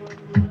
Thank you.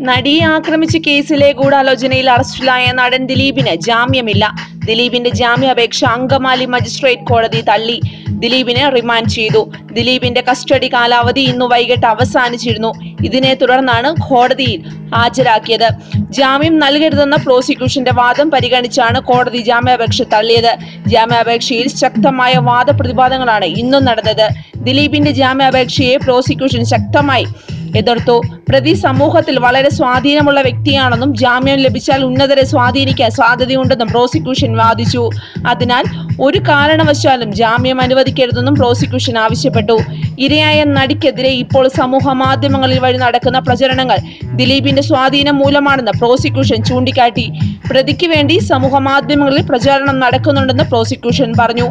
നടിയെ ആക്രമിച്ച കേസിലെ ഗൂഢാലോചനയിൽ അറസ്റ്റിലായ നടൻ ദിലീപിന് ജാമ്യമില്ല. ദിലീപിന്റെ ജാമ്യാപേക്ഷ അങ്കമാലി മജിസ്ട്രേറ്റ് കോടതി തള്ളി. ദിലീപിനെ റിമാൻഡ് ചെയ്തു. ദിലീപിന്റെ കസ്റ്റഡി കാലാവധി ഇന്ന് വൈകിട്ട് അവസാനിച്ചിരുന്നു. ഇതിനെ തുടർന്നാണ് കോടതിയിൽ ഹാജരാക്കിയത്. ജാമ്യം നൽകരുതെന്ന പ്രോസിക്യൂഷന്റെ വാദം പരിഗണിച്ചാണ് കോടതി ജാമ്യാപേക്ഷ തള്ളിയത്. ജാമ്യാപേക്ഷയിൽ ശക്തമായ വാദപ്രതിവാദങ്ങളാണ് ഇന്നും നടന്നത്. ദിലീപിന്റെ ജാമ്യാപേക്ഷയെ പ്രോസിക്യൂഷൻ ശക്തമായി എതിർത്തു. പ്രതി സമൂഹത്തിൽ വളരെ സ്വാധീനമുള്ള വ്യക്തിയാണെന്നും ജാമ്യം ലഭിച്ചാൽ ഉന്നതരെ സ്വാധീനിക്കാൻ സാധ്യതയുണ്ടെന്നും പ്രോസിക്യൂഷൻ വാദിച്ചു. അതിനാൽ ഒരു കാരണവശാലും ജാമ്യം അനുവദിക്കരുതെന്നും പ്രോസിക്യൂഷൻ ആവശ്യപ്പെട്ടു. ഇരയായ നടിക്കെതിരെ ഇപ്പോൾ സമൂഹ മാധ്യമങ്ങളിൽ വഴി നടക്കുന്ന പ്രചരണങ്ങൾ ദിലീപിന്റെ സ്വാധീനം മൂലമാണെന്ന് പ്രോസിക്യൂഷൻ ചൂണ്ടിക്കാട്ടി. പ്രതിക്ക് വേണ്ടി സമൂഹ മാധ്യമങ്ങളിൽ പ്രചാരണം നടക്കുന്നുണ്ടെന്ന് പ്രോസിക്യൂഷൻ പറഞ്ഞു.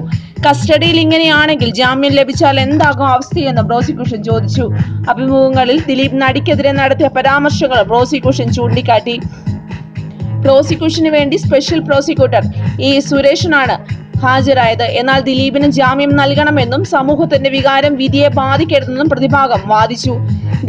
കസ്റ്റഡിയിൽ ഇങ്ങനെയാണെങ്കിൽ ജാമ്യം ലഭിച്ചാൽ എന്താകും അവസ്ഥയെന്ന് പ്രോസിക്യൂഷൻ ചോദിച്ചു. അഭിമുഖങ്ങളിൽ ദിലീപ് നടിക്കെതിരെ നടത്തിയ പരാമർശങ്ങൾ പ്രോസിക്യൂഷൻ ചൂണ്ടിക്കാട്ടി. പ്രോസിക്യൂഷന് വേണ്ടി സ്പെഷ്യൽ പ്രോസിക്യൂട്ടർ ഇ സുരേഷനാണ് ഹാജരായത്. എന്നാൽ ദിലീപിന് ജാമ്യം നൽകണമെന്നും സമൂഹത്തിന്റെ വികാരം വിധിയെ ബാധിക്കരുതെന്നും പ്രതിഭാഗം വാദിച്ചു.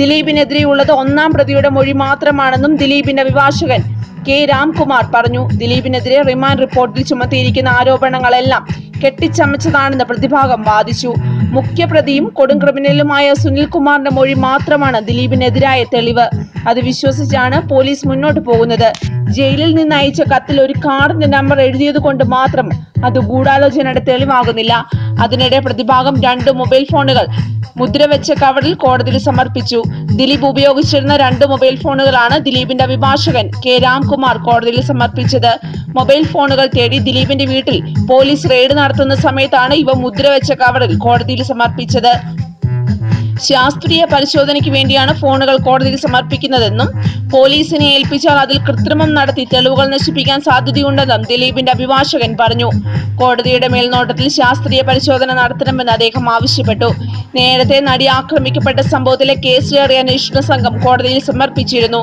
ദിലീപിനെതിരെയുള്ളത് ഒന്നാം പ്രതിയുടെ മൊഴി മാത്രമാണെന്നും ദിലീപിന്റെ അഭിഭാഷകൻ കെ രാംകുമാർ പറഞ്ഞു. ദിലീപിനെതിരെ റിമാൻഡ് റിപ്പോർട്ടിൽ ചുമത്തിയിരിക്കുന്ന ആരോപണങ്ങളെല്ലാം കെട്ടിച്ചമച്ചതാണെന്ന് പ്രതിഭാഗം വാദിച്ചു മുഖ്യപ്രതിയും കൊടും ക്രിമിനലുമായ സുനിൽകുമാറിന്റെ മൊഴി മാത്രമാണ് ദിലീപിനെതിരായ തെളിവ്. അത് വിശ്വസിച്ചാണ് പോലീസ് മുന്നോട്ട് പോകുന്നത്. ജയിലിൽ നിന്ന് അയച്ച കത്തിൽ ഒരു കാർഡിന്റെ നമ്പർ എഴുതിയത് കൊണ്ട് മാത്രം അത് ഗൂഢാലോചനയുടെ തെളിവാകുന്നില്ല. അതിനിടെ പ്രതിഭാഗം രണ്ട് മൊബൈൽ ഫോണുകൾ മുദ്രവെച്ച കവറിൽ കോടതിയിൽ സമർപ്പിച്ചു. ദിലീപ് ഉപയോഗിച്ചിരുന്ന രണ്ട് മൊബൈൽ ഫോണുകളാണ് ദിലീപിന്റെ അഭിഭാഷകൻ കെ രാംകുമാർ കോടതിയിൽ സമർപ്പിച്ചത്. മൊബൈൽ ഫോണുകൾ തേടി ദിലീപിന്റെ വീട്ടിൽ പോലീസ് റെയ്ഡ് നടത്തുന്ന സമയത്താണ് ഇവ മുദ്രവെച്ച കവറിൽ കോടതിയിൽ സമർപ്പിച്ചത്. ശാസ്ത്രീയ പരിശോധനയ്ക്ക് വേണ്ടിയാണ് ഫോണുകൾ കോടതിയിൽ സമർപ്പിക്കുന്നതെന്നും പോലീസിനെ ഏൽപ്പിച്ചാൽ അതിൽ കൃത്രിമം നടത്തി തെളിവുകൾ നശിപ്പിക്കാൻ സാധ്യതയുണ്ടെന്നും ദിലീപിന്റെ അഭിഭാഷകൻ പറഞ്ഞു. കോടതിയുടെ മേൽനോട്ടത്തിൽ ശാസ്ത്രീയ പരിശോധന നടത്തണമെന്ന് അദ്ദേഹം ആവശ്യപ്പെട്ടു. നേരത്തെ നടി ആക്രമിക്കപ്പെട്ട സംഭവത്തിലെ കേസ് കേസിലേറിയ അന്വേഷണ സംഘം കോടതിയിൽ സമർപ്പിച്ചിരുന്നു.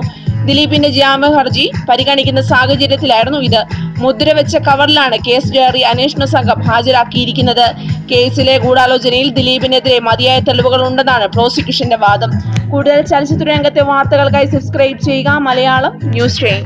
ദിലീപിന്റെ ജാമ്യ ഹർജി പരിഗണിക്കുന്ന സാഹചര്യത്തിലായിരുന്നു ഇത്. മുദ്രവെച്ച കവറിലാണ് കേസ് ഡയറി അന്വേഷണ സംഘം ഹാജരാക്കിയിരിക്കുന്നത്. കേസിലെ ഗൂഢാലോചനയിൽ ദിലീപിനെതിരെ മതിയായ തെളിവുകൾ ഉണ്ടെന്നാണ് പ്രോസിക്യൂഷന്റെ വാദം. കൂടുതൽ ചലച്ചിത്ര രംഗത്തെ വാർത്തകൾക്കായി സബ്സ്ക്രൈബ് ചെയ്യുക മലയാളം ന്യൂസ് ട്രെയിൻ